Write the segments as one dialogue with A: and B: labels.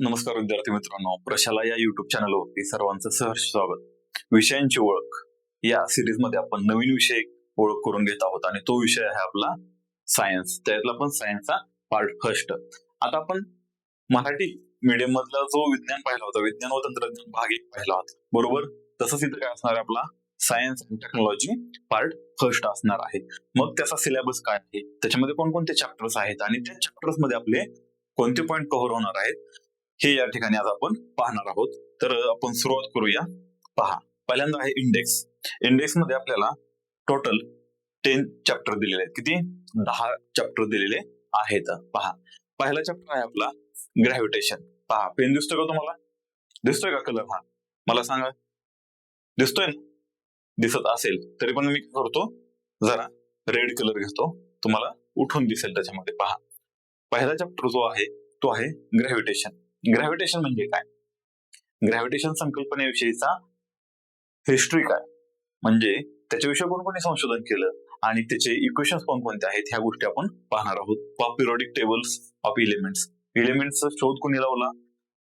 A: नमस्कार विद्यार्थी मित्रांनो प्रशाला या युट्यूब चॅनलवरती सर्वांचं सहर्ष स्वागत. विषयांची ओळख. या सिरीजमध्ये आपण नवीन विषय ओळख करून घेत आहोत आणि तो विषय आहे आपला सायन्स त्यातला पण सायन्सचा पार्ट फर्स्ट आता आपण मराठी मीडियम मधला जो विज्ञान पाहिला होता विज्ञान व तंत्रज्ञान भाग एक पाहिला होता. बरोबर? तसंच इथं काय असणार आहे आपला science and technology part first असणार आहे. मग त्याचा सिलेबस काय आहे? त्याच्यामध्ये कोणकोणते चॅप्टर्स आहेत? आणि त्या चॅप्टर्समध्ये आपले कोणते पॉईंट कव्हर होणार आहेत? हे या ठिकाणी आज आपण पाहणार आहोत. तर आपण सुरुवात करूया. पहा पहिल्यांदा आहे इंडेक्स इंडेक्समध्ये आपल्याला टोटल टेन चॅप्टर दिलेले आहेत. किती? दहा चॅप्टर दिलेले आहेत. पहा पहिला चॅप्टर आहे आपला ग्रॅव्हिटेशन पहा पेन दिसतोय का तुम्हाला? दिसतोय का कलर हा. मला सांगा. दिसतोय ना? दिसत असेल. तरी पण मी करतो? जरा रेड कलर घेतो. तुम्हाला उठून दिसेल त्याच्यामध्ये. पहा पहिला चॅप्टर जो आहे तो आहे ग्रॅव्हिटेशन ग्रॅव्हिटेशन म्हणजे काय? ग्रॅव्हिटेशन संकल्पनेविषयीचा हिस्ट्री काय? म्हणजे त्याच्याविषयी कोणकोणी संशोधन केलं? आणि त्याचे इक्वेशन्स कोणकोणते आहेत? ह्या गोष्टी आपण पाहणार आहोत. पिरियडिक टेबल्स ऑफ इलिमेंट्स इलिमेंट्सचा शोध कोणी लावला?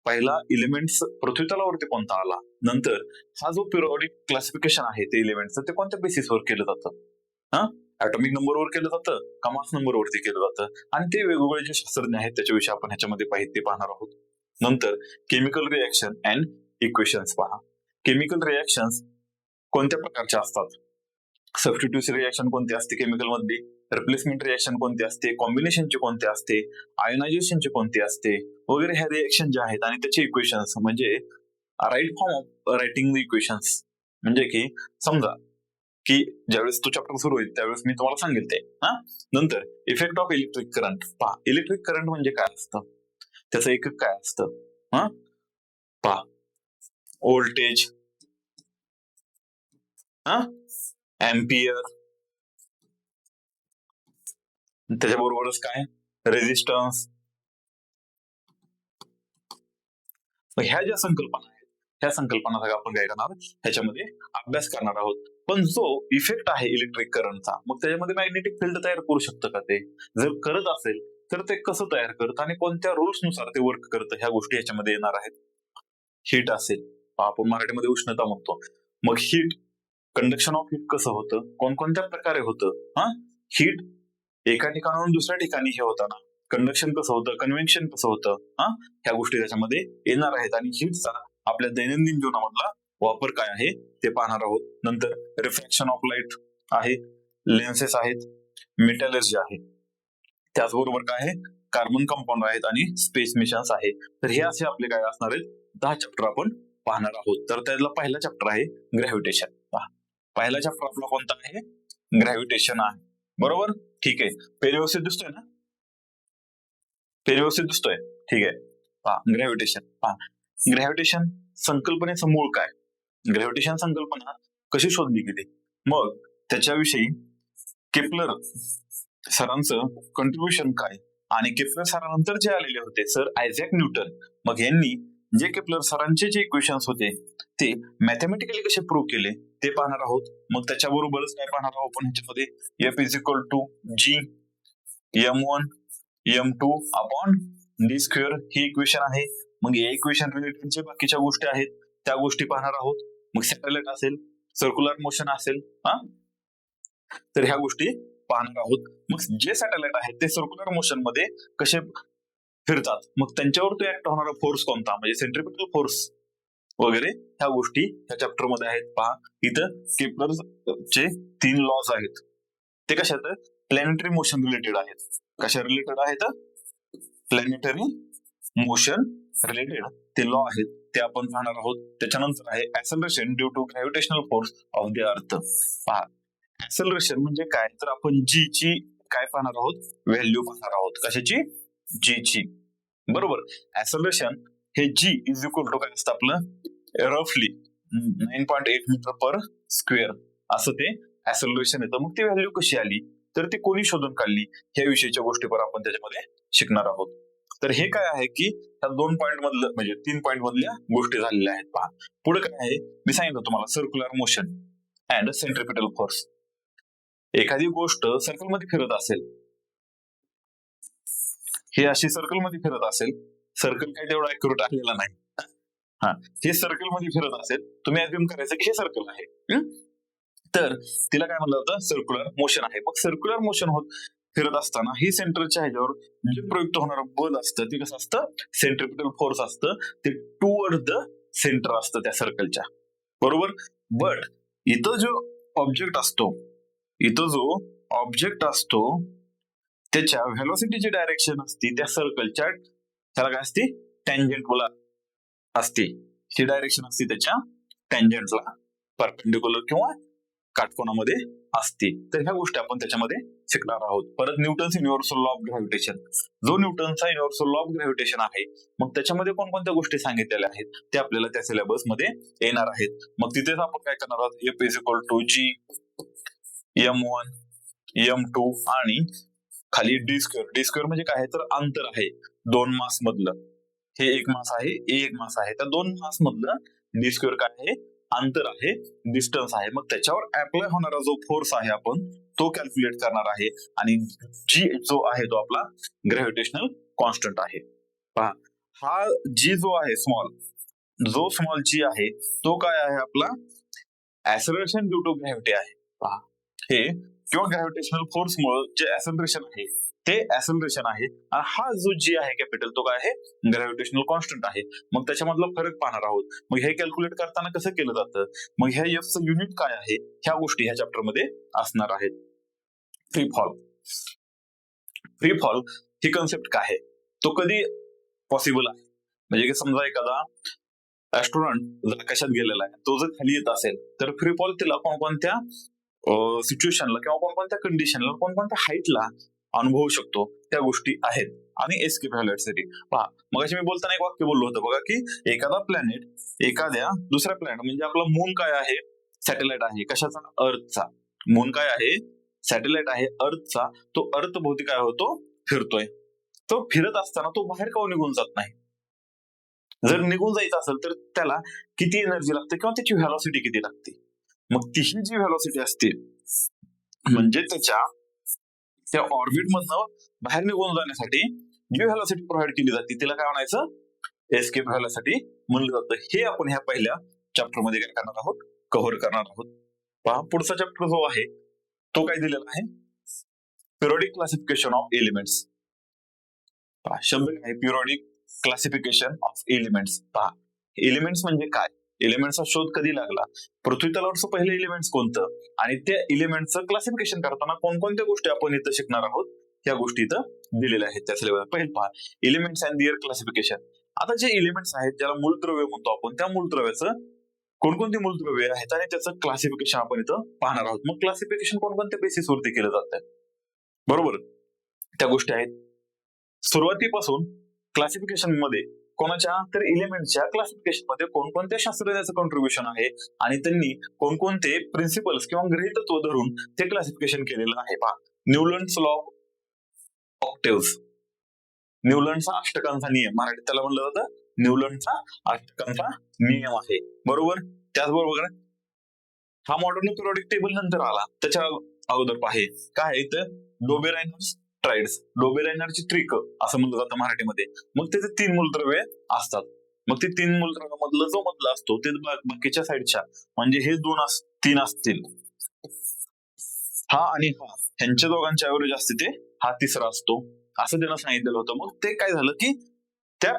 A: पहिला इलिमेंट्स पृथ्वीतलावरती कोणता आला? नंतर हा जो पिरियडिक क्लासिफिकेशन आहे ते इलिमेंटचं ते कोणत्या बेसिसवर केलं जातं? हा? ऍटॉमिक नंबरवर केलं जातं कमास नंबरवरती केलं जातं? आणि ते वेगवेगळे जे शास्त्रज्ञ आहेत त्याच्याविषयी आपण ह्याच्यामध्ये पाहिजे ते पाहणार आहोत. नंतर केमिकल रिएक्शन अँड इक्वेशन्स पहा. केमिकल रिएक्शन्स कोणत्या प्रकारच्या असतात? सबस्टिट्यूशन रिएक्शन कोणती असते केमिकल मधली? रिप्लेसमेंट रिएक्शन कोणती असते? कॉम्बिनेशनचे कोणते असते? आयोनायझेशनचे कोणते असते? वगैरे ह्या रिएक्शन ज्या आहेत आणि त्याचे इक्वेशन्स म्हणजे right form of writing equations म्हणजे की समजा की ज्यावेळेस तो चॅप्टर सुरू होईल त्यावेळेस मी तुम्हाला सांगेल ते. हा? नंतर इफेक्ट ऑफ इलेक्ट्रिक करंट पहा इलेक्ट्रिक करंट म्हणजे काय असतं? त्याचं एकक काय असतं? हा? पहा. वोल्टेज हा? एम्पियर त्याच्याबरोबरच काय? रेजिस्टन्स ह्या ज्या संकल्पना आहेत ह्या संकल्पना सगळ्या आपण काय करणार ह्याच्यामध्ये अभ्यास करणार आहोत. पण जो इफेक्ट आहे इलेक्ट्रिक करंटचा मग त्याच्यामध्ये मॅग्नेटिक फील्ड तयार करू शकतं का ते? जर करत असेल तर ते कसं तयार करतं आणि कोणत्या रुल्सनुसार ते वर्क करतं ह्या गोष्टी ह्याच्यामध्ये येणार आहेत. हीट असेल आपण मराठीमध्ये उष्णता म्हणतो. मग हीट कंडक्शन ऑफ हीट कसं होतं? कोणकोणत्या प्रकारे होतं? हा? हीट एका ठिकाणाहून दुसऱ्या ठिकाणी हे होताना कंडक्शन कसं होतं? कन्व्हेन्शन कसं होतं? हा? ह्या गोष्टी त्याच्यामध्ये येणार आहेत. आणि हीटचा आपल्या दैनंदिन जीवनामधला वापर काय आहे? ते पाहणार आहोत. नंतर रिफ्रॅक्शन ऑफ लाइट आहे. लेन्सेस आहेत. मेटॅलर्जी आहे. त्याचबरोबर काय आहे. कार्बन कंपाऊंड आहेत आणि स्पेस मिशन्स आहे. तर हे असे आपले काय असणार आहेत? दहा चॅप्टर आपण पाहणार आहोत. तर त्यातला पहिला चॅप्टर आहे ग्रॅव्हिटेशन पहिला चॅप्टर आपला कोणता आहे? ग्रॅव्हिटेशन आहे. बरोबर? ठीक आहे. पेरिवसित व्यवस्थित दिसतोय ना? पेरिवसित व्यवस्थित दिसतोय. ठीक आहे. पहा. ग्रॅव्हिटेशन पहा. ग्रॅव्हिटेशन संकल्पनेचं मूळ काय? ग्रॅव्हिटेशन संकल्पना कशी शोधली गेली? मग त्याच्याविषयी केपलर सरांचं कंट्रीब्युशन काय? आणि केपलर सरानंतर जे आलेले होते सर आयझॅक न्यूटन मग यांनी जे केपलर सरांचे जे इक्वेशन्स होते ते मॅथमॅटिकली कसे प्रूव्ह केले? ते पाहणार आहोत. मग त्याच्याबरोबरच काय पाहणार आहोत आपण ह्याच्यामध्ये? F is equal to G M one M two upon D square he equation आहे. मग या इक्वेशन रिलेटेड जे बाकीच्या गोष्टी आहेत त्या गोष्टी पाहणार आहोत. मग सॅटेलाइट असेल सर्क्युलर मोशन असेल हा? तर ह्या गोष्टी पाहणार आहोत. मग जे सॅटेलाइट आहेत ते सर्क्युलर मोशनमध्ये कसे फिरतात? मग त्यांच्यावर तो ऍक्ट होणारा फोर्स कोणता? म्हणजे सेंट्रिपिटल फोर्स वगैरे ह्या गोष्टी ह्या चॅप्टरमध्ये आहेत. पहा. इथं केपलर चे तीन लॉज आहेत. ते कशात? प्लॅनेटरी मोशन रिलेटेड आहेत. कशा रिलेटेड आहेत? प्लॅनेटरी मोशन रिलेटेड ते लॉ आहेत. ते आपण पाहणार आहोत. त्याच्यानंतर आहे acceleration due to gravitational force of the earth पहा. ऍसलरेशन म्हणजे काय? तर आपण जी ची काय पाहणार आहोत? व्हॅल्यू पाहणार आहोत. कशाची? जी ची. बरोबर? ऍसलरेशन हे जी इज इक्वल टू काय असतं आपलं? रफली nine point eight metre per square असं ते ऍसलरेशन येतं. मग ती व्हॅल्यू कशी आली? तर ती कोणी शोधून काढली? ह्या विषयीच्या गोष्टीवर आपण त्याच्यामध्ये शिकणार आहोत. तर हे काय आहे की ह्या दोन पॉईंट मधलं म्हणजे तीन पॉईंट मधल्या गोष्टी झालेल्या आहेत पहा. पुढे काय आहे? मी सांगितलं तुम्हाला circular motion and centripetal force एखादी गोष्ट सर्कलमध्ये फिरत असेल. हे अशी सर्कलमध्ये फिरत असेल. सर्कल काय तेवढा अॅक्युरेट आलेला नाही. हा. हे सर्कलमध्ये फिरत असेल तुम्ही अज्युम करायचं की हे सर्कल आहे. तर तिला काय म्हणलं होतं सर्क्युलर मोशन आहे. मग सर्क्युलर मोशन होत फिरत असताना ही सेंटरच्या ह्याच्यावर जे प्रयुक्त होणारं बल असतं ते कसं असतं? सेंट्रिपिटल फोर्स असतं. ते टुवर्ड द सेंटर असतं त्या सर्कलच्या बरोबर? बट इथं जो ऑब्जेक्ट असतो इथं जो ऑब्जेक्ट असतो त्याच्या व्हेलॉसिटीची डायरेक्शन असते त्या सर्कलच्या त्याला काय असते? टँजंटला असते. ही डायरेक्शन असते त्याच्या टँजंटला परपेंडिक्युलर किंवा काटकोनामध्ये असते. तर ह्या गोष्टी आपण त्याच्यामध्ये शिकणार आहोत. परत Newton's universal law of gravitation जो न्यूटनचा युनिव्हर्सल लॉ ऑफ ग्रॅव्हिटेशन आहे मग त्याच्यामध्ये कोणकोणत्या गोष्टी सांगितलेल्या आहेत ते आपल्याला त्या सिलेबसमध्ये येणार आहेत. मग तिथेच आपण काय करणार आहोत? F is equal to G M one M two आणि खाली डी स्क्वेअर डी स्क्वेअर म्हणजे काय? तर अंतर आहे दोन मास मधलं. हे एक मास आहे हे एक मास आहे. त्या दोन मास मधलं डी स्क्वेअर काय आहे? अंतर आहे डिस्टन्स आहे. मग त्याच्यावर अप्लाय होणारा जो फोर्स आहे आपण तो कॅल्क्युलेट करणार आहे. आणि जी जो आहे तो आपला ग्रॅव्हिटेशनल कॉन्स्टंट आहे. पहा हा जी जो आहे स्मॉल जो स्मॉल जी आहे तो काय आहे आपला? ऍसरेशन ड्यू टू ग्रॅव्हिटी आहे. पहा हे किंवा ग्रॅव्हिटेशनल फोर्स मुळे जे ऍसलरेशन आहे ते ऍसलरेशन आहे. आणि हा जो जी आहे कॅपिटल तो काय आहे? ग्रॅव्हिटेशनल कॉन्स्टंट आहे. मग त्याच्यामधला फरक पाहणार आहोत. मग हे कॅल्क्युलेट करताना कसं केलं जातं? मग ह्या एफचं युनिट काय आहे? ह्या गोष्टी ह्या चॅप्टरमध्ये असणार आहेत. फ्री फॉल फ्री फॉल ही कन्सेप्ट काय आहे? तो कधी पॉसिबल आहे? म्हणजे की समजा एखादा ऍस्ट्रोनॉट जर आकाशात गेलेला आहे तो जर खाली येत असेल तर फ्री फॉल तिला कोणकोणत्या सिच्युएशनला किंवा कोणकोणत्या कंडिशनला कोणकोणत्या हाईटला अनुभवू शकतो त्या गोष्टी आहेत. आणि एस्केप व्हॅल्युएटसाठी पहा मग मी बोलताना एक वाक्य बोललो होतं बघा की एखादा प्लॅनेट एखाद्या दुसऱ्या प्लॅनेट म्हणजे आपला मून काय आहे? सॅटेलाइट आहे. कशाचा? अर्थचा मून काय आहे? सॅटेलाइट आहे. अर्थचा तो अर्थ भोवती काय होतो? फिरतोय. तो फिरत असताना तो बाहेर का निघून जात नाही? जर निघून जायचं असेल तर त्याला किती एनर्जी लागते? किंवा त्याची व्हॅलॉसिटी किती लागते? मग तिची जी व्हॅलॉसिटी असते म्हणजे त्याच्या त्या ऑर्बिट मधनं बाहेर निघून जाण्यासाठी जी व्हॅलॉसिटी प्रोव्हाइड केली जाते तिला काय म्हणायचं? एस्केप व्हॅलॉसिटी म्हणलं जातं. हे आपण ह्या पहिल्या चॅप्टरमध्ये काय करणार आहोत? कव्हर करणार आहोत. पहा पुढचा चॅप्टर जो आहे तो काय दिलेला आहे? पिरियडिक क्लासिफिकेशन ऑफ एलिमेंट्स पहा शब्द काय पिरियडिक क्लासिफिकेशन ऑफ एलिमेंट्स पहा एलिमेंट्स म्हणजे काय? एलिमेंटचा शोध कधी लागला? पृथ्वी तलावरचं पहिले एलिमेंट्स कोणतं? आणि त्या एलिमेंटचं क्लासिफिकेशन करताना कोणकोणत्या गोष्टी आपण इथं शिकणार आहोत? या गोष्टी इथं दिलेल्या आहेत. त्या सिलेबस पहिले पहा एलिमेंट्स अँड दिअर क्लासिफिकेशन आता जे एलिमेंट्स आहेत ज्याला मूलद्रव्य म्हणतो आपण त्या मूलद्रव्याचं कोणकोणती मूलद्रव्य आहेत आणि त्याचं क्लासिफिकेशन आपण इथं पाहणार आहोत. मग क्लासिफिकेशन कोणकोणत्या बेसिसवरती केलं जातं? बरोबर? त्या गोष्टी आहेत. सुरुवातीपासून क्लासिफिकेशनमध्ये कोणाच्या तर इलिमेंटच्या क्लासिफिकेशनमध्ये कोणकोणत्या शास्त्रज्ञाचं कॉन्ट्रीब्युशन आहे? आणि त्यांनी कोणकोणते प्रिन्सिपल्स किंवा गृहितत्व धरून ते क्लासिफिकेशन केलेलं आहे? पहा न्यूलंड लॉ ऑक्टेव्स न्यूलंडचा अष्टकांचा नियम. मराठीत त्याला म्हणलं जातं न्यूलंडचा अष्टकांचा नियम आहे. बरोबर? त्याचबरोबर हा मॉडर्न पिरियडिक टेबल नंतर आला. त्याच्या अगोदर पाहे काय आहे तर डोबेरायनर्स ट्राइड्स डोबेरायनरची त्रिक असं म्हणलं जातं मराठीमध्ये. मग त्याचे तीन मूलद्रव्ये असतात मग ते तीन मूलद्रव्यामधलं जो मधला असतो ते बाकीच्या साईडच्या म्हणजे हे दोन तीन असतील. हा आणि हा ह्यांच्या दोघांच्या ऍव्हरेज असते ते हा तिसरा असतो. असं त्यांना सांगितलेलं होतं. मग ते काय झालं की त्या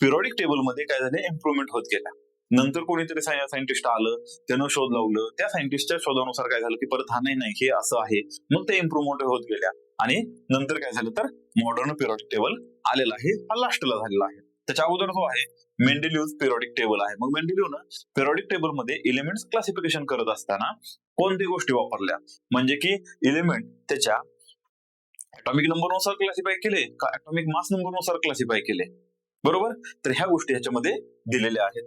A: पिरियडिक टेबलमध्ये काय झाले इम्प्रुव्हमेंट होत गेल्या नंतर कोणीतरी सायंटिस्ट आलं त्यानं शोध लावलं. त्या सायंटिस्टच्या शोधानुसार काय झालं की परत हा नाही नाही हे असं आहे. मग ते इम्प्रुव्हमेंट होत गेल्या. आणि नंतर काय झालं तर मॉडर्न पिरियडिक टेबल आलेला आहे. हा लास्टला झालेला आहे. त्याच्या अगोदर जो आहे मेंडेलिव्ह पिरियडिक टेबल आहे. मग मेंडेलिव्हनं पिरियडिक टेबलमध्ये एलिमेंट्स क्लासिफिकेशन करत असताना कोणत्या गोष्टी वापरल्या? म्हणजे की एलिमेंट त्याच्या ऍटॉमिक नंबरनुसार क्लासिफाय केले का ऍटॉमिक मास नंबरनुसार क्लासिफाय केले? बरोबर? तर ह्या गोष्टी ह्याच्यामध्ये दिलेल्या आहेत.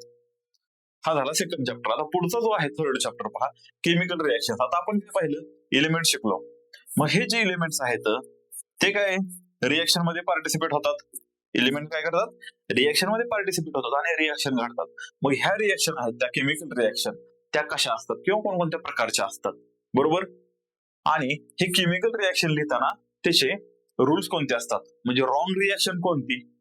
A: हा झाला सेकंड चॅप्टर आता पुढचा जो आहे थर्ड चॅप्टर पहा. केमिकल रिएक्शन आता आपण काय पाहिलं? एलिमेंट शिकलो. मग हे जे इलिमेंट्स आहेत ते काय? रिएक्शनमध्ये पार्टिसिपेट होतात. इलिमेंट काय करतात? रिएक्शनमध्ये पार्टिसिपेट होतात आणि रिएक्शन घडतात. मग ह्या रिएक्शन आहेत त्या केमिकल रिएक्शन त्या कशा असतात? किंवा कोणकोणत्या प्रकारच्या असतात? बरोबर? आणि हे केमिकल रिएक्शन लिहिताना त्याचे रूल्स कोणते असतात? म्हणजे रॉंग रिएक्शन कोणती?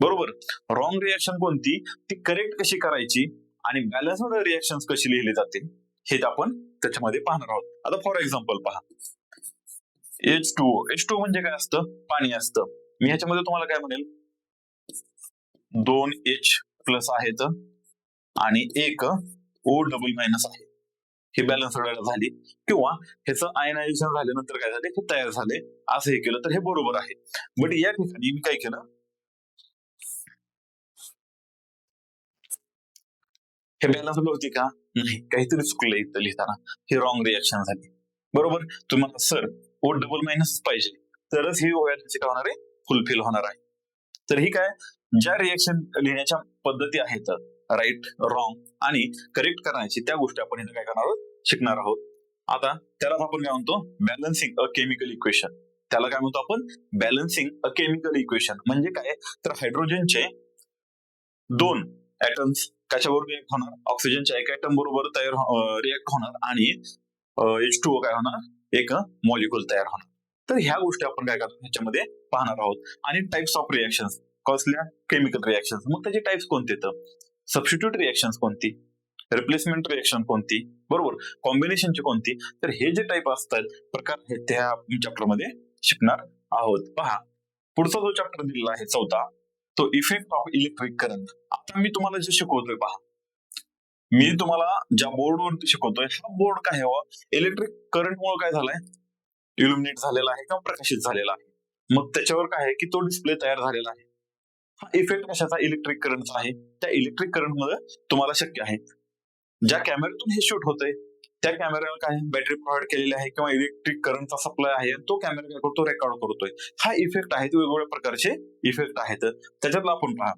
A: बरोबर? रॉंग रिॲक्शन कोणती? ती करेक्ट कशी करायची? आणि बॅलन्स्ड रिॲक्शन कशी लिहिली जाते? हे आपण त्याच्यामध्ये पाहणार आहोत. आता फॉर एक्झाम्पल पहा. एच टू एच टू म्हणजे काय असतं? पाणी असतं. मी ह्याच्यामध्ये तुम्हाला काय म्हणेल? दोन एच प्लस आहेत आणि एक ओ डबल मायनस आहे. हे बॅलन्स झाली. किंवा ह्याचं आयनायझेशन झाल्यानंतर काय झाले? हे तयार झाले. असं हे केलं तर हे बरोबर आहे. बट या ठिकाणी मी काय केलं? हे बॅलन्स होती का? नाही. काहीतरी चुकलं इथं लिहिताना. हे रॉंग रिॲक्शन झाली. बरोबर? तुम्हाला सर ओ डबल मायनस पाहिजे. तरच ही काय होणार आहे फुलफिल होणार आहे. तर ही काय? ज्या रिॲक्शन लिहिण्याच्या पद्धती आहेत राईट रॉंग आणि करेक्ट करण्याची त्या गोष्टी आपण इथं काय करणार आहोत? शिकणार आहोत. आता त्यालाच आपण काय म्हणतो? बॅलन्सिंग अ केमिकल इक्वेशन त्याला काय म्हणतो आपण? बॅलन्सिंग अ केमिकल इक्वेशन म्हणजे काय? तर हायड्रोजनचे दोन ऍटम्स कशाबरोबर रिएक्ट होणार? ऑक्सिजनच्या एका ऍटम बरोबर तयार रिएक्ट होणार आणि एच टू काय होणार? एक मॉलिक्युल तयार होणार. तर ह्या गोष्टी आपण काय करतो? ह्याच्यामध्ये पाहणार आहोत. आणि टाइप्स ऑफ रिएक्शन कसल्या? केमिकल रिएक्शन मग त्याचे टाइप्स कोणते तर? सबस्टिट्यूट रिएक्शन कोणती? रिप्लेसमेंट रिएक्शन कोणती? बरोबर? कॉम्बिनेशनची कोणती? तर हे जे टाईप असतात प्रकार हे त्या चॅप्टरमध्ये शिकणार आहोत. पहा. पुढचा जो चॅप्टर दिलेला आहे चौथा तो इफेक्ट ऑफ इलेक्ट्रिक करंट आता मी तुम्हाला जे शिकवतोय पहा. मी तुम्हाला ज्या बोर्डवरती शिकवतोय हा बोर्ड काय हवा इलेक्ट्रिक करंट मुळे काय झालाय? इल्युमिनेट झालेला आहे किंवा प्रकाशित झालेला आहे. मग त्याच्यावर काय आहे की तो डिस्प्ले तयार झालेला आहे. हा इफेक्ट कशाचा? इलेक्ट्रिक करंटचा आहे. त्या इलेक्ट्रिक करंटमध्ये तुम्हाला शक्य आहे. ज्या कॅमेऱ्यातून हे शूट होतंय त्या कॅमेऱ्याला काय बॅटरी प्रोव्हाइड केलेली आहे किंवा इलेक्ट्रिक करंटचा सप्लाय आहे आणि तो कॅमेरा काय करतो रेकॉर्ड करतोय. हा इफेक्ट आहे वेगवेगळ्या प्रकारचे इफेक्ट आहेत. त्याच्यातला आपण पहा.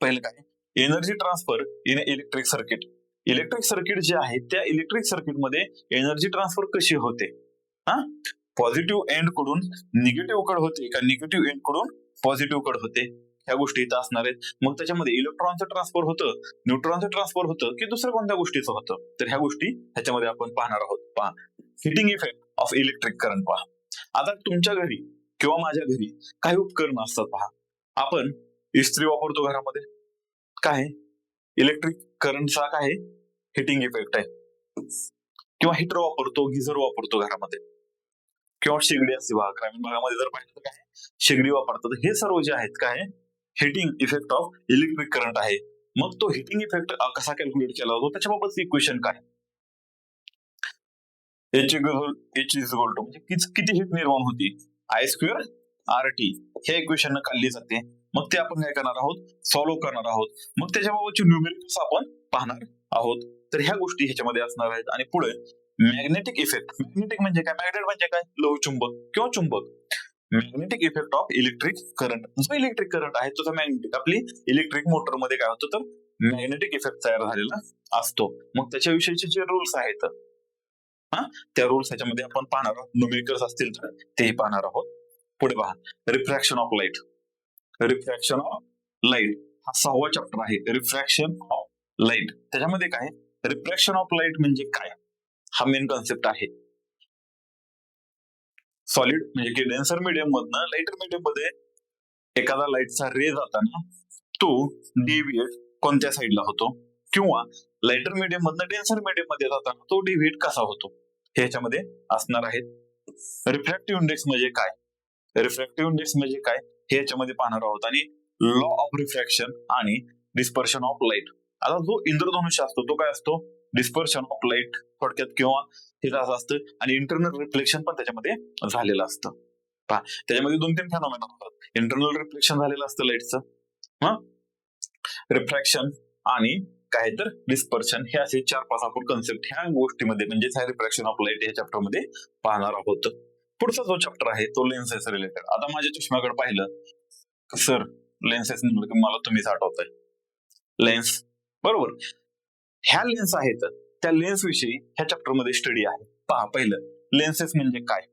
A: पहिलं काय? Energy transfer in electric circuit. Electric circuit जे आहे त्या इलेक्ट्रिक सर्किटमध्ये एनर्जी ट्रान्सफर कशी होते? हा? पॉझिटिव्ह एंडकडून निगेटिव्ह कड होते का निगेटिव्ह एंडकडून पॉझिटिव्ह कड होते? ह्या गोष्टी इथं असणार आहेत. मग त्याच्यामध्ये इलेक्ट्रॉनचं ट्रान्सफर होतं न्यूट्रॉनचं ट्रान्सफर होतं की दुसऱ्या कोणत्या गोष्टीचं होतं? तर ह्या गोष्टी ह्याच्यामध्ये आपण पाहणार आहोत. पहा. Heating effect of electric current पहा. आता तुमच्या घरी किंवा माझ्या घरी काही उपकरण असतात पहा. आपण इस्त्री वापरतो घरामध्ये. काय इलेक्ट्रिक करंटचा काय हिटिंग इफेक्ट आहे. किंवा हिटर वापरतो गिझर वापरतो घरामध्ये. किंवा शेगडी असते ग्रामीण भागामध्ये जर पाहिलं तर काय शेगडी वापरतात. हे सर्व जे आहेत काय heating effect of electric current आहे. मग तो हिटिंग इफेक्ट कसा कॅल्क्युलेट केला जातो? त्याच्याबाबत इक्वेशन काय एच एच इज गोल्ड म्हणजे किती हिट निर्माण होती? आय स्क्वेअर आर टी हे इक्वेशन काढली जाते. मग ते आपण काय करणार आहोत? सॉल्व्ह करणार आहोत. मग त्याच्याबाबतची न्यूमेरिकल्स आपण पाहणार आहोत? तर ह्या गोष्टी ह्याच्यामध्ये असणार आहेत. आणि पुढे मॅग्नेटिक इफेक्ट मॅग्नेटिक म्हणजे काय? मॅग्नेट म्हणजे काय? लोह चुंबक किंवा चुंबक. Magnetic effect of electric current जो इलेक्ट्रिक करंट आहे तो मॅग्नेटिक आपली इलेक्ट्रिक मोटरमध्ये काय होतं? तर मॅग्नेटिक इफेक्ट तयार झालेला असतो. मग त्याच्याविषयीचे जे रूल्स आहेत हा? त्या रूल्स ह्याच्यामध्ये आपण पाहणार आहोत. न्यूमेरिकल्स असतील तर तेही पाहणार आहोत. पुढे पहा. Refraction of light refraction of light हा सहावा चॅप्टर आहे. रिफ्रॅक्शन ऑफ लाइट त्याच्यामध्ये काय? रिफ्रॅक्शन ऑफ लाइट म्हणजे काय? हा मेन कॉन्सेप्ट आहे. सॉलिड म्हणजे की डेन्सर मीडियम मधनं लाईटर मिडियममध्ये एखादा लाईटचा रे जाताना तो डेव्हिएट कोणत्या साईडला होतो? किंवा लाईटर मीडियम मधनं डेन्सर मिडियममध्ये जाताना तो डेव्हिएट कसा होतो? हे ह्याच्यामध्ये असणार आहेत रिफ्रॅक्टिव्ह इंडेक्स म्हणजे काय? रिफ्रॅक्टिव्ह इंडेक्स म्हणजे काय? हे याच्यामध्ये पाहणार आहोत. आणि लॉ ऑफ रिफ्रॅक्शन आणि डिस्पर्शन ऑफ लाइट आता जो इंद्रधनुष्य असतो तो काय असतो? डिस्पर्शन ऑफ लाइट थोडक्यात किंवा हे असं असतं आणि इंटरनल रिफ्लेक्शन पण त्याच्यामध्ये झालेलं असतं. पहा त्याच्यामध्ये दोन तीन फॅनॉमेन होतात. इंटरनल रिफ्लेक्शन झालेलं असतं लाईटचं रिफ्रॅक्शन आणि काय तर डिस्पर्शन हे असे चार पाच आपण कन्सेप्ट ह्या गोष्टीमध्ये म्हणजे ह्या रिफ्रॅक्शन ऑफ लाइट या चॅप्टरमध्ये पाहणार आहोत. पुढचा जो चॅप्टर आहे तो लेन्सेस रिलेटेड आता माझ्या चष्म्याकडे पाहिलं सर लेन्सेस की मला तुम्हीच आठवताय. लेन्स बरोबर? ह्या लेन्स आहेत त्या लेन्स विषयी ह्या चॅप्टरमध्ये स्टडी आहे. पहा पहिलं लेन्सेस म्हणजे काय?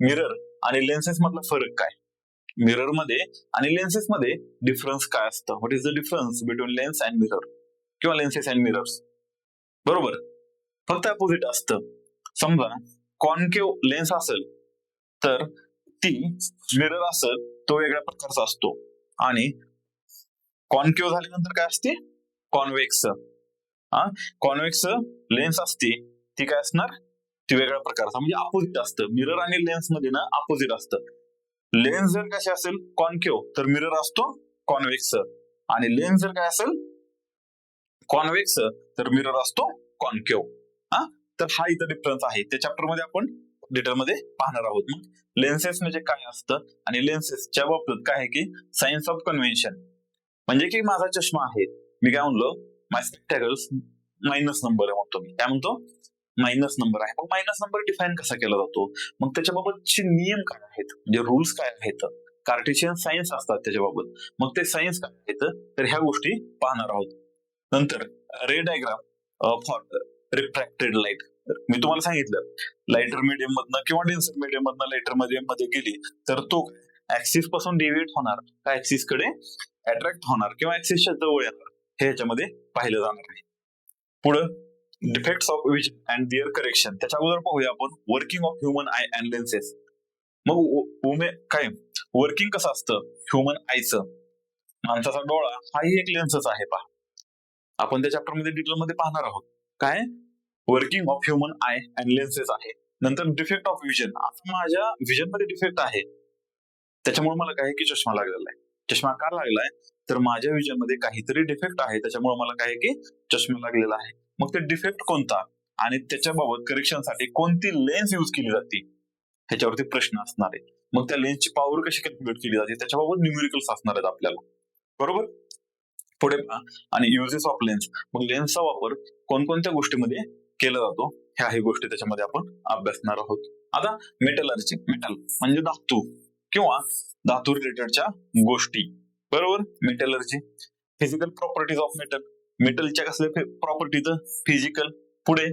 A: मिरर आणि लेन्सेस मधला फरक काय? मिररमध्ये आणि लेन्सेस मध्ये डिफरन्स काय असतं? What is the difference between lens and mirror किंवा लेन्सेस अँड मिरर्स बरोबर? फक्त अपोजिट असतं. समजा कॉनकेव लेन्स असेल तर ती मिरर असेल तो वेगळ्या प्रकारचा असतो. आणि कॉन्केव झाल्यानंतर काय असते? कॉन्वेक्स हा? कॉन्वेक्स लेन्स असते ती काय असणार? ती वेगळ्या प्रकारचा म्हणजे अपोजिट असतं. मिरर आणि लेन्समध्ये ना अपोजिट असतं. लेन्स जर कशी असेल कॉन्केव तर मिरर असतो कॉन्वेक्स आणि लेन्स जर काय असेल कॉन्वेक्स तर मिरर असतो कॉन्केव हा? तर हा इथं डिफरन्स आहे. त्या चॅप्टरमध्ये आपण डिटेलमध्ये पाहणार आहोत. मग लेन्सेस म्हणजे काय असतं आणि लेन्सेसच्या बाबतीत काय आहे की सायन्स ऑफ कन्व्हेन्शन म्हणजे की माझा चष्मा आहे. मी काय म्हणलो? माय स्पेक्टॅकल्स मायनस नंबर आहे म्हणतो मी. काय म्हणतो? मायनस नंबर आहे. मग मायनस नंबर डिफाईन कसा केला जातो? मग त्याच्याबाबतचे नियम काय आहेत? म्हणजे रूल्स काय आहेत? कार्टेशियन सायन्स असतात त्याच्याबाबत. मग ते सायन्स काय आहेत? तर ह्या गोष्टी पाहणार आहोत. नंतर ray diagram for refracted light मी तुम्हाला सांगितलं लाइटर मीडियम मधनं किंवा डेन्सर मीडियम मधनं लाइटर मीडियममध्ये गेली तर तो ऍक्सिसपासून डेव्हिएट होणार का ऍक्सिसकडे? अट्रॅक्ट होणार किंवा ऍक्सिसच्या जवळ येणार हे याच्यामध्ये पाहिलं जाणार आहे. पुढं defects of vision and their correction त्याच्या अगोदर पाहूया आपण working of human eye and lenses मग उमे काय? वर्किंग कसं असतं? ह्युमन आयचं माणसाचा डोळा हाही एक लेन्सच आहे पहा. आपण त्या चॅप्टरमध्ये डिटेलमध्ये पाहणार आहोत. काय? Working of human eye and lenses आहे. नंतर डिफेक्ट ऑफ विजन आता माझ्या विजनमध्ये डिफेक्ट आहे. त्याच्यामुळे मला काय आहे की चष्मा लागलेला आहे. चष्मा का लागलाय? तर माझ्या विजनमध्ये काहीतरी डिफेक्ट आहे. त्याच्यामुळे मला काय आहे की चष्मा लागलेला आहे. मग ते डिफेक्ट कोणता? आणि त्याच्याबाबत करेक्शनसाठी कोणती लेन्स युज केली जाते? ह्याच्यावरती प्रश्न असणार आहे. मग त्या लेन्सची पॉवर कशी कॅल्क्युलेट केली जाते? त्याच्याबाबत न्यूमेरिकल्स असणार आहेत आपल्याला. बरोबर? पुढे आणि युजेस ऑफ लेन्स मग लेन्सचा वापर कोणकोणत्या गोष्टीमध्ये केला जातो. ह्याही गोष्टी त्याच्यामध्ये आपण अभ्यासणार आहोत. आता मेटलर्जी मेटल म्हणजे धातू किंवा धातू रिलेटेडच्या गोष्टी. बरोबर? Metallurgy physical properties of metal मेटलच्या कसल्या प्रॉपर्टीज फिजिकल पुढे.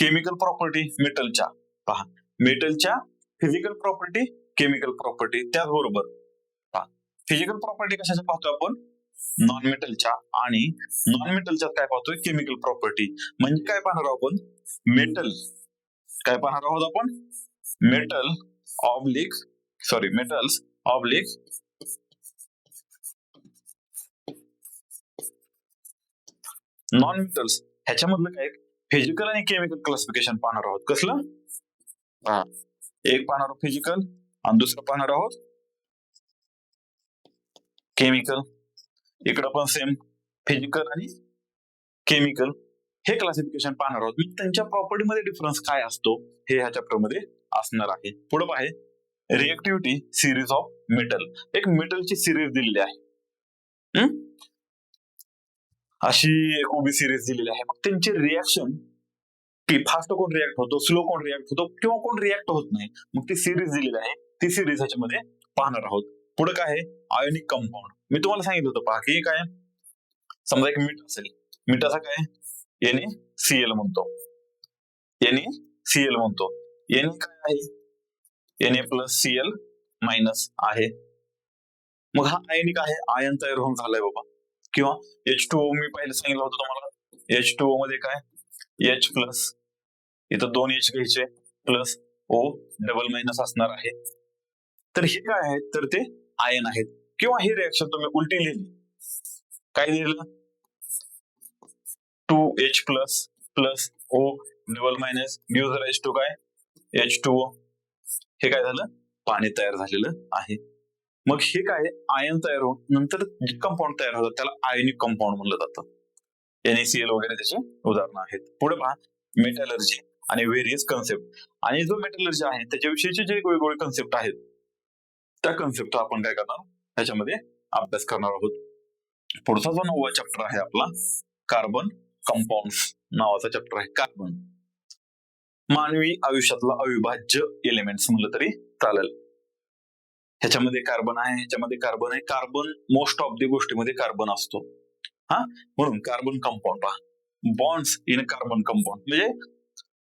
A: केमिकल प्रॉपर्टी मेटलच्या पहा. मेटलच्या फिजिकल प्रॉपर्टी केमिकल प्रॉपर्टी त्याचबरोबर. पहा. फिजिकल प्रॉपर्टी कशाच्या पाहतो आपण? नॉन मेटलच्या आणि नॉन मेटलच्या काय पाहतोय? केमिकल प्रॉपर्टी म्हणजे काय पाहणार आहोत आपण? मेटल काय पाहणार आहोत आपण? Metal oblique sorry metals oblique non metals ह्याच्यामधलं काय? फिजिकल आणि केमिकल क्लासिफिकेशन पाहणार आहोत. कसलं? एक पाहणार आहोत फिजिकल आणि दुसरं पाहणार आहोत केमिकल इकडं पण सेम फिजिकल आणि केमिकल हे क्लासिफिकेशन पाहणार आहोत. मग त्यांच्या प्रॉपर्टीमध्ये डिफरन्स काय असतो हे ह्या चॅप्टरमध्ये असणार आहे. पुढं आहे रिएक्टिव्हिटी सिरीज ऑफ मेटल एक मेटलची सिरीज दिलेली आहे. हम्म? अशी एक उभी सिरीज दिलेली आहे. मग त्यांची रिॲक्शन की फास्ट कोण रिॲक्ट होतो स्लो कोण रिॲक्ट होतो किंवा कोण रिॲक्ट होत नाही मग ती सिरीज दिलेली आहे. ती सिरीज ह्याच्यामध्ये पाहणार आहोत. पुढे काय आहे? आयोनिक कंपाऊंड मी तुम्हाला सांगितलं होतं पहा की काय समजा एक मीठ असेल. मिठाचा काय याने सीएल म्हणतो. याने सीएल म्हणतो. याने काय आहे? N A plus C L minus आहे. मग हा आयनिक आहे आयन तयार होऊन झालाय बाबा. किंवा एच टू ओ मी पहिले सांगितलं होतं तुम्हाला. एच टू ओ मध्ये काय? एच प्लस इथं दोन एच घ्यायचे प्लस ओ डबल मायनस असणार आहे. तर हे काय आहे? तर ते आयन आहेत. किंवा ही रिएक्शन तुम्ही उलटी लिहिली. काय लिहिलं? Two H plus plus O double minus news H two काय? H two O. हे काय झालं? पाणी तयार झालेलं आहे. मग हे काय? आयन तयार होऊन नंतर जे कंपाऊंड तयार होतं त्याला आयोनिक कंपाऊंड म्हणलं जातं. एनएसीएल वगैरे त्याचे उदाहरणं आहेत. पुढे पहा मेटॅलर्जी आणि व्हेरियस कन्सेप्ट आणि जो मेटॅलर्जी आहे त्याच्याविषयीचे जे वेगवेगळे कन्सेप्ट आहेत त्या कन्सेप्ट आपण काय करणार? ह्याच्यामध्ये अभ्यास करणार आहोत. पुढचा जो नववा चॅप्टर आहे आपला कार्बन कंपाऊंड नावाचा चॅप्टर आहे. कार्बन मानवी आयुष्यातला अविभाज्य एलिमेंट्स म्हणलं तरी चालेल. ह्याच्यामध्ये कार्बन आहे ह्याच्यामध्ये कार्बन आहे. कार्बन मोस्ट ऑफ दी गोष्टीमध्ये कार्बन असतो. हा? म्हणून कार्बन कंपाऊंड पहा. बॉन्ड्स इन कार्बन कंपाऊंड म्हणजे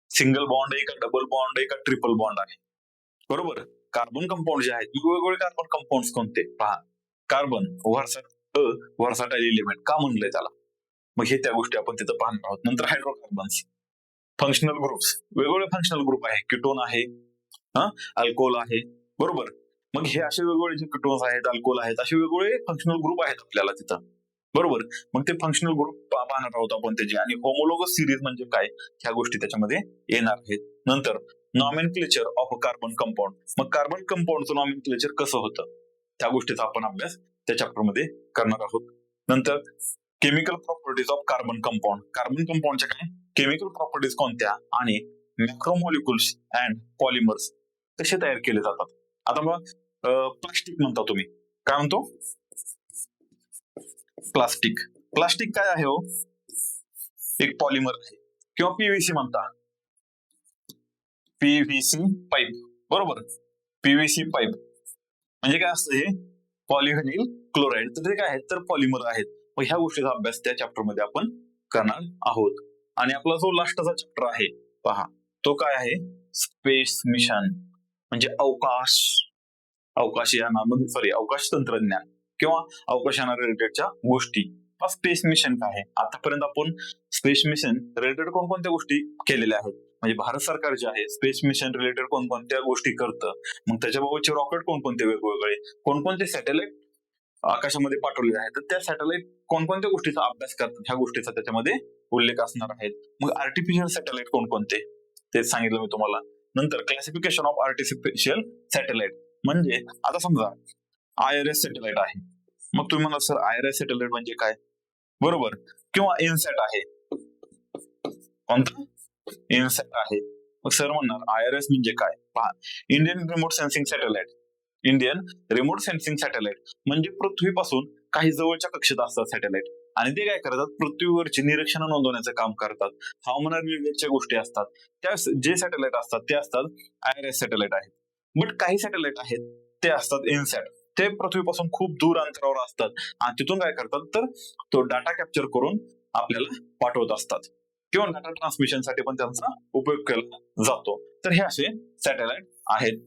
A: सिंगल बॉन्ड आहे का डबल बॉन्ड आहे का ट्रिपल बॉन्ड आहे? बरोबर? कार्बन कंपाऊंड जे आहेत वेगवेगळे कार्बन कंपाऊंड कोणते? पहा कार्बन वर्साट वर्साटाईल इलिमेंट का म्हणलंय त्याला? मग हे त्या गोष्टी आपण तिथं पाहणार आहोत. नंतर हायड्रोकार्बन्स फंक्शनल ग्रुप्स वेगवेगळे फंक्शनल ग्रुप आहे. किटोन आहे हा अल्कोहोल आहे. बरोबर? मग हे असे वेगवेगळे जे किटोन्स आहेत अल्कोहोल आहेत असे वेगवेगळे फंक्शनल ग्रुप आहेत आपल्याला तिथं. बरोबर? मग ते फंक्शनल ग्रुप पाहणार आहोत आपण त्याचे. आणि होमोलोगस सिरीज म्हणजे काय? ह्या गोष्टी त्याच्यामध्ये येणार आहेत. नंतर nomenclature of a carbon compound मग कार्बन कंपाऊंडचं नॉमेन क्लेचर कसं होतं? त्या गोष्टीचा आपण अभ्यास त्या चॅप्टरमध्ये करणार आहोत. नंतर chemical properties of carbon compound carbon कंपाऊंडच्या काय? केमिकल प्रॉपर्टीज कोणत्या? आणि मॅक्रोमॉलिक्युल्स अँड पॉलिमर्स कसे तयार केले जातात? आता मग प्लास्टिक म्हणता तुम्ही. काय म्हणतो? प्लास्टिक प्लास्टिक काय आहे हो? एक पॉलिमर आहे. किंवा पीव्हीसी म्हणता. PVC pipe. बरोबर? PVC pipe. म्हणजे काय असतं हे? Polyvinyl chloride. तर ते काय आहेत? तर पॉलिमर आहेत. मग ह्या गोष्टीचा अभ्यास त्या चॅप्टरमध्ये आपण करणार आहोत. आणि आपला जो लास्टचा चॅप्टर आहे पहा. तो काय आहे? स्पेस मिशन म्हणजे अवकाश. अवकाशयानामध्ये सॉरी अवकाश तंत्रज्ञान किंवा अवकाशयाना रिलेटेडच्या गोष्टी. स्पेस मिशन काय आहे? आतापर्यंत आपण स्पेस मिशन रिलेटेड कोणकोणत्या गोष्टी केलेल्या आहेत? म्हणजे भारत सरकार जे आहे स्पेस मिशन रिलेटेड कोणकोणत्या गोष्टी करतं मग त्याच्याबाबतचे रॉकेट कोणकोणते वेगवेगळे कोणकोणते सॅटेलाइट आकाशामध्ये पाठवलेले आहेत तर त्या सॅटेलाइट कोणकोणत्या गोष्टीचा अभ्यास करतात ह्या गोष्टीचा त्याच्यामध्ये उल्लेख असणार आहेत. मग आर्टिफिशियल सॅटेलाइट कोणकोणते? ते सांगितलं मी तुम्हाला. नंतर क्लासिफिकेशन ऑफ आर्टिफिशियल सॅटेलाइट म्हणजे आता समजा आय आर एस सॅटेलाइट आहे. मग तुम्ही म्हणाल sir I R S satellite म्हणजे काय? बरोबर. किंवा इनसॅट आहे. कोणता? इनसॅट आहे. मग सर म्हणणार आय आर एस म्हणजे काय? पहा Indian remote sensing satellite Indian remote sensing satellite म्हणजे पृथ्वीपासून काही जवळच्या कक्षेत असतात सॅटेलाइट आणि ते काय करतात? पृथ्वीवरची निरीक्षण नोंदवण्याचं काम करतात. हवामान रिलेटेडच्या गोष्टी असतात? त्या जे सॅटेलाइट असतात ते असतात आय आर एस सॅटेलाइट आहेत. बट काही सॅटेलाइट आहेत ते असतात इनसॅट ते पृथ्वीपासून खूप दूर अंतरावर असतात. आणि तिथून काय करतात? तर तो डाटा कॅप्चर करून आपल्याला पाठवत असतात. किंवा डाटा ट्रान्समिशनसाठी पण त्यांचा उपयोग केला जातो. तर हे असे सॅटेलाइट आहेत.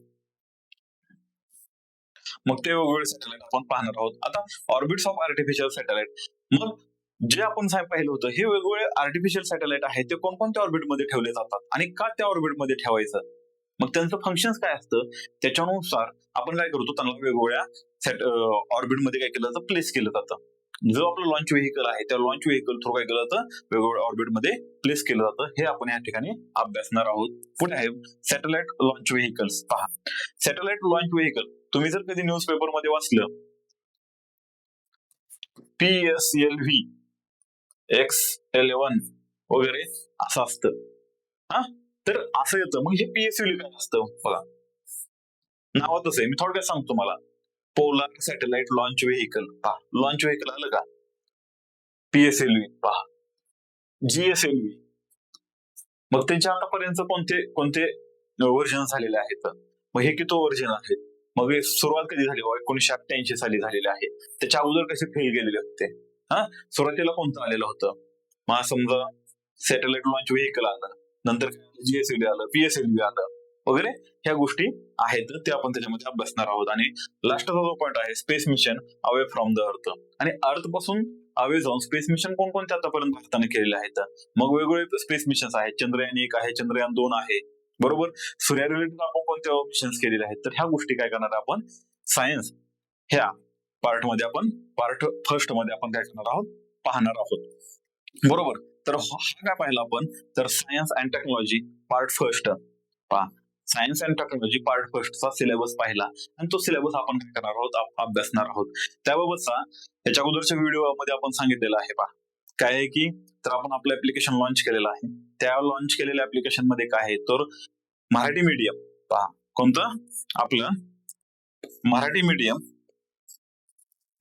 A: मग ते वेगवेगळे सॅटेलाइट आपण पाहणार आहोत. आता ऑर्बिट्स ऑफ आर्टिफिशियल सॅटेलाइट मग जे आपण साहेब पाहिलं होतं हे वेगवेगळे आर्टिफिशियल सॅटेलाइट आहेत ते कोणकोणत्या ऑर्बिटमध्ये ठेवले जातात आणि का त्या ऑर्बिटमध्ये ठेवायचं? मग त्यांचं फंक्शन काय असतं? त्याच्यानुसार आपण काय करतो त्यांना वेगवेगळ्या सेट ऑर्बिटमध्ये काय केलं जातं? प्लेस केलं जातं. जो आपलं लॉन्च व्हेकल आहे त्या लॉन्च व्हेकल थ्रू काय केलं जातं? वेगवेगळ्या ऑर्बिटमध्ये प्लेस केलं जातं. हे आपण या ठिकाणी अभ्यासणार आहोत. पुढे आहे सॅटेलाइट लॉन्च व्हेकल्स पहा. सॅटेलाइट लॉन्च व्हेकल तुम्ही जर कधी न्यूज पेपरमध्ये वाचलं P S L V X eleven वगैरे असं असतं. हा? तर असं येतं. मग हे पीएसएल काय असतं? बघा. नावातच आहे. मी थोडक्यात सांगतो तुम्हाला. पोलार सॅटेलाइट लॉन्च व्हेकल पहा लॉन्च व्हेकल आलं का? पीएसएलव्ही पहा. जीएसएलव्ही मग त्यांच्या आतापर्यंत कोणते कोणते व्हर्जन झालेले आहेत? मग हे किती वर्जन आहेत? मग हे सुरुवात कधी झाली? एकोणीशे अठ्ठ्याऐंशी साली झालेले आहे. त्याच्या अगोदर कसे फेल गेलेले होते? हा? सुरुवातीला कोणतं आलेलं होतं? मग समजा सॅटेलाइट लॉन्च व्हेकल आलं. नंतर जीएसएलव्ही आलं? पीएसएलव्ही आलं. वगैरे ह्या गोष्टी आहेत. ते आपण त्याच्यामध्ये अभ्यासणार आहोत. आणि लास्टचा जो पॉईंट आहे space mission away from the earth आणि अर्थपासून अवे जाऊन स्पेस मिशन कोणकोणते आतापर्यंत भारताने केलेले आहेत? मग वेगवेगळे स्पेस मिशन्स आहेत. चंद्रयान एक आहे चंद्रयान दोन आहे. बरोबर? सूर्या रिलेटेड आपण कोणत्या मिशन्स केलेले आहेत? तर ह्या गोष्टी काय करणार आपण? सायन्स ह्या पार्टमध्ये आपण पार्ट फर्स्टमध्ये आपण काय करणार आहोत? पाहणार आहोत. बरोबर? तर हा काय पाहिला आपण? तर science and technology part first पहा. सायन्स अँड टेक्नॉलॉजी पार्ट फर्स्टचा सिलेबस पाहिला. आणि तो सिलेबस आपण काय करणार आहोत? अभ्यासणार आहोत. त्याबाबतचा याच्या अगोदरच्या व्हिडिओमध्ये आपण सांगितलेलं आहे पहा. काय आहे की तर आपण आपलं ऍप्लिकेशन लॉन्च केलेलं आहे. त्या लॉन्च केलेल्या ऍप्लिकेशनमध्ये काय आहे? तर मराठी मीडियम पहा. कोणतं? आपलं मराठी मीडियम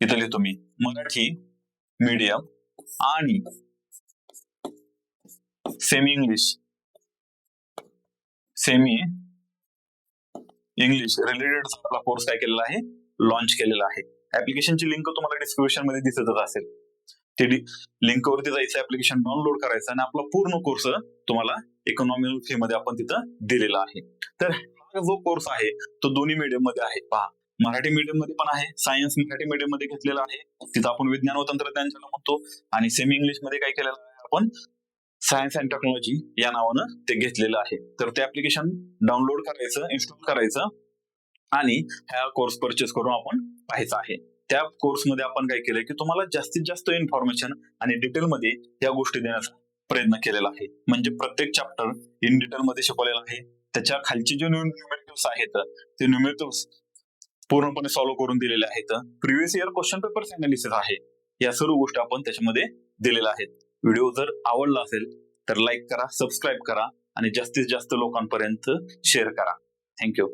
A: इथं लिहितो मी. मराठी मीडियम आणि semi English semi English related आपला कोर्स काय केलेला आहे? लॉन्च केलेला आहे. ऍप्लिकेशनची लिंक तुम्हाला डिस्क्रिप्शनमध्ये दिसतच असेल. ते लिंक वरती जायचं ऍप्लिकेशन डाउनलोड करायचं आणि आपला पूर्ण कोर्स तुम्हाला इकॉनॉमिकल फी मध्ये आपण तिथं दिलेला आहे. तर हा जो कोर्स आहे तो दोन्ही मीडियममध्ये आहे. पहा मराठी मीडियममध्ये पण आहे सायन्स मराठी मीडियममध्ये घेतलेला आहे. तिथं आपण विज्ञान व तंत्रज्ञान ज्याला म्हणतो आणि सेमी इंग्लिशमध्ये काय केलेलं आहे आपण सायन्स अँड टेक्नॉलॉजी या नावानं ते घेतलेलं आहे. तर ते ऍप्लिकेशन डाउनलोड करायचं इन्स्टॉल करायचं आणि ह्या कोर्स परचेस करून आपण पाहायचा आहे. त्या कोर्समध्ये आपण काय केलंय की तुम्हाला जास्तीत जास्त इन्फॉर्मेशन आणि डिटेलमध्ये या गोष्टी देण्याचा प्रयत्न केलेला आहे. म्हणजे प्रत्येक चॅप्टर इन डिटेलमध्ये शिकवलेला आहे. त्याच्या खालचे जे न्यूमेरिकल्स आहेत ते न्यूमेरिकल्स पूर्णपणे सॉल्व्ह करून दिलेले आहेत. Previous year question paper analysis आहे. या सर्व गोष्टी आपण त्याच्यामध्ये दिलेल्या आहेत. व्हिडिओ जर आवडला असेल तर लाईक करा सबस्क्राईब करा आणि जास्तीत जास्त लोकांपर्यंत शेअर करा. थँक्यू